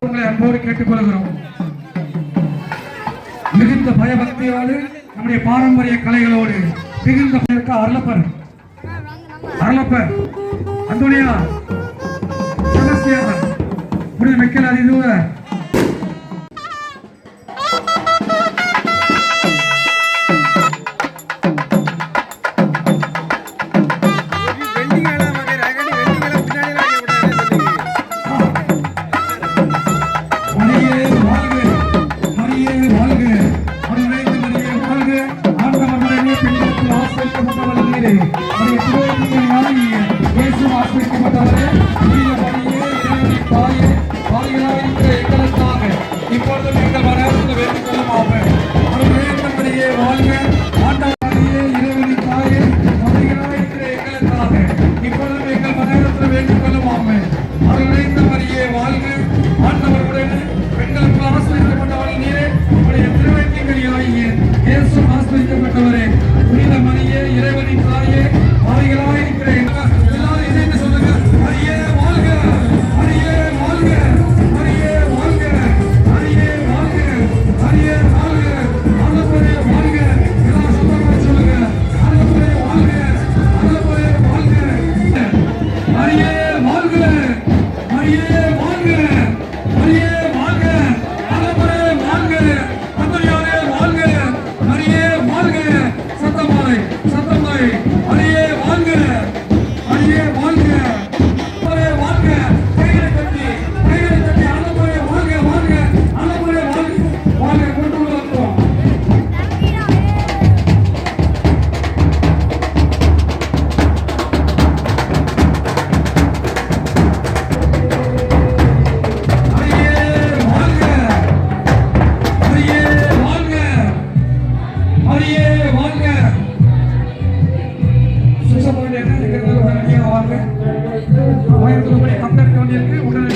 உங்களை அன்போடு கேட்டுக்கொள்கிறோம். மிகுந்த பயபக்தியோடு நம்முடைய பாரம்பரிய கலைகளோடு மிகுந்த அருளப்பர். அருளப்பர். அந்தோனியா செபஸ்தியார் முடிவு மிக்க அதிதூர ஆயிரத்தி ரூபாய் கம்ப்ளைண்ட் உடனே